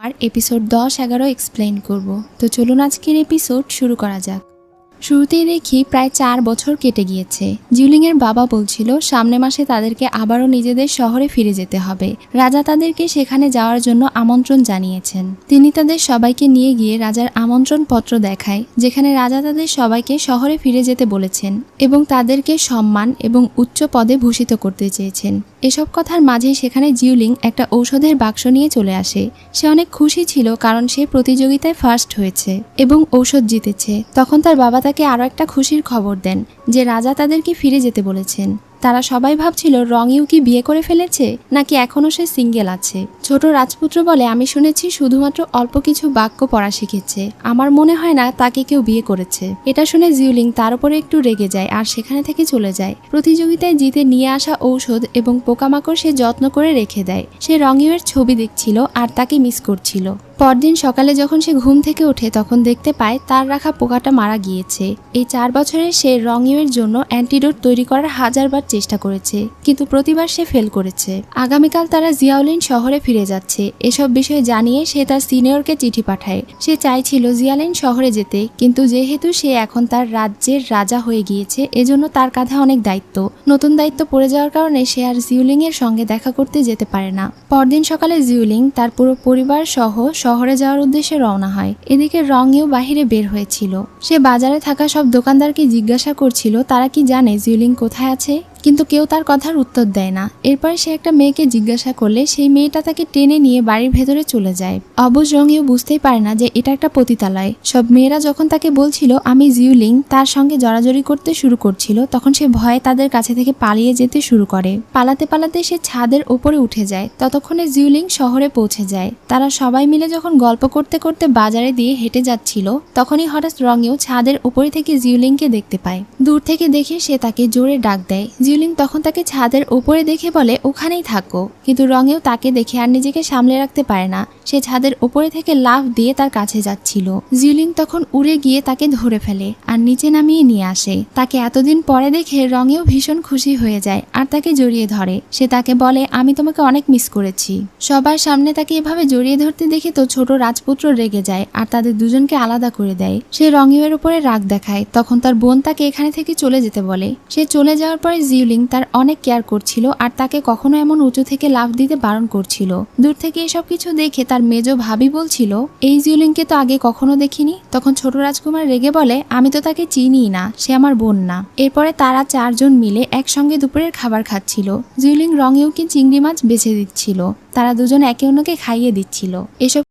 আর episode দশ এগারো explain করব। তো চলুন আজকের এপিসোড শুরু করা যাক। শুরুতেই দেখি প্রায় চার বছর কেটে গিয়েছে। জিউলিংয়ের বাবা বলছিল, সামনে মাসে তাদেরকে আবারও নিজেদের শহরে ফিরে যেতে হবে। রাজা তাদেরকে সেখানে যাওয়ার জন্য আমন্ত্রণ জানিয়েছেন। তিনি তাদের সবাইকে নিয়ে গিয়ে রাজার আমন্ত্রণ পত্র দেখায়, যেখানে রাজা তাদের সবাইকে শহরে ফিরে যেতে বলেছেন এবং তাদেরকে সম্মান এবং উচ্চ পদে ভূষিত করতে চেয়েছেন। এসব কথার মাঝে সেখানে জিউলিং একটা ঔষধের বাক্স নিয়ে চলে আসে। সে অনেক খুশি ছিল কারণ সে প্রতিযোগিতায় ফার্স্ট হয়েছে এবং ঔষধ জিতেছে। তখন তার বাবা তাকে আরও একটা খুশির খবর দেন যে রাজা তাদেরকে ফিরে যেতে বলেছেন। তারা সবাই ভাবছিল রংইউ কি বিয়ে করে ফেলেছে, নাকি এখনও সে সিঙ্গেল আছে? ছোট রাজপুত্র বলে, আমি শুনেছি শুধুমাত্র অল্প কিছু বাক্য পড়া শিখেছে। আমার মনে হয় না তাকে কেউ বিয়ে করেছে। এটা শুনে জিউলিং তার উপরে একটু রেগে যায় আর সেখানে থেকে চলে যায়। প্রতিযোগিতায় জিতে নিয়ে আসা ঔষধ এবং পোকামাকড় সে যত্ন করে রেখে দেয়। সে রংইউয়ের ছবি দেখছিল আর তাকে মিস করছিল। পরদিন সকালে যখন সে ঘুম থেকে ওঠে, তখন দেখতে পায় তার রাখা পোকাটা মারা গিয়েছে। এই চার বছরে সে রংইউয়ের জন্য অ্যান্টিডোট তৈরি করার হাজারবার চেষ্টা করেছে, কিন্তু প্রতিবার সে ফেল করেছে। আগামীকাল তারা জিয়াউলিন শহরে ফিরে যাচ্ছে। এসব বিষয়ে জানিয়ে সে তার সিনিয়রকে চিঠি পাঠায়। সে চাইছিল জিয়ালিন শহরে যেতে, কিন্তু যেহেতু সে এখন তার রাজ্যের রাজা হয়ে গিয়েছে, এজন্য তার কাঁধে অনেক দায়িত্ব। নতুন দায়িত্ব পড়ে যাওয়ার কারণে সে আর জিউলিং এর সঙ্গে দেখা করতে যেতে পারে না। পরদিন সকালে জিউলিং তার পুরো পরিবার সহ শহরে যাওয়ার উদ্দেশ্যে রওনা হয়। এদিকে রঙেও বাহিরে বের হয়েছিল। সে বাজারে থাকা সব দোকানদারকে জিজ্ঞাসা করছিল, তারা কি জানে জিউলিং কোথায় আছে? কিন্তু কেউ তার কথার উত্তর দেয় না। এরপরে সে একটা মেয়েকে জিজ্ঞাসা করলে সেই মেয়েটা তাকে টেনে নিয়ে বাড়ির ভেতরে চলে যায়। অবুজ রঙেও বুঝতেই পারে না যে এটা একটা পতিতালয়। সব মেয়েরা যখন তাকে বলছিল, আমি জিউলিং তার সঙ্গে জড়াজড়ি করতে শুরু করছিল, তখন সে ভয়ে তাদের কাছে থেকে পালিয়ে যেতে শুরু করে। পালাতে পালাতে সে ছাদের ওপরে উঠে যায়। ততক্ষণে জিউলিং শহরে পৌঁছে যায়। তারা সবাই মিলে যখন গল্প করতে করতে বাজারে দিয়ে হেঁটে যাচ্ছিল, তখনই হঠাৎ রঙেও ছাদের উপরে থেকে জিউলিংকে দেখতে পায়। দূর থেকে দেখে সে তাকে জোরে ডাক দেয়। জিউলিং তখন তাকে ছাদের উপরে দেখে বলে, ওখানেই থাকো। কিন্তু রঙেও তাকে দেখে আর নিজেকে সামলে রাখতে পারে না। সে ছাদের ওপরে থেকে লাফ দিয়ে তার কাছে যাচ্ছিল। জিউলিং তখন উড়ে গিয়ে তাকে ধরে ফেলে আর নিচে নামিয়ে নিয়ে আসে। তাকে এতদিন পরে দেখে রঙেও ভীষণ খুশি হয়ে যায় আর তাকে জড়িয়ে ধরে। সে তাকে বলে, আমি তোমাকে অনেক মিস করেছি। সবার সামনে তাকে এভাবে জড়িয়ে ধরতে দেখে তো ছোট রাজপুত্র রেগে যায় আর তাদের দুজনকে আলাদা করে দেয়। সে রঙিউয়ের উপরে রাগ দেখায়। তখন তার বোন তাকে এখানে থেকে চলে যেতে বলে। সে চলে যাওয়ার পরে জিউলিং তার অনেক কেয়ার করছিল আর তাকে কখনো এমন উঁচু থেকে লাফ দিতে বারণ করছিল। দূর থেকে এসব কিছু দেখে তার মেজ ভাবি বলছিল, এই জিউলিংকে তো আগে কখনো দেখিনি। তখন ছোট রাজকুমার রেগে বলে, আমি তো তাকে চিনিই না, সে আমার বোন না। এরপরে তারা চারজন মিলে একসঙ্গে দুপুরের খাবার খাচ্ছিল। জিউলিং রঙেও কি চিংড়ি মাছ বেছে দিচ্ছিল। তারা দুজন একে অন্যকে খাইয়ে দিচ্ছিল। এসব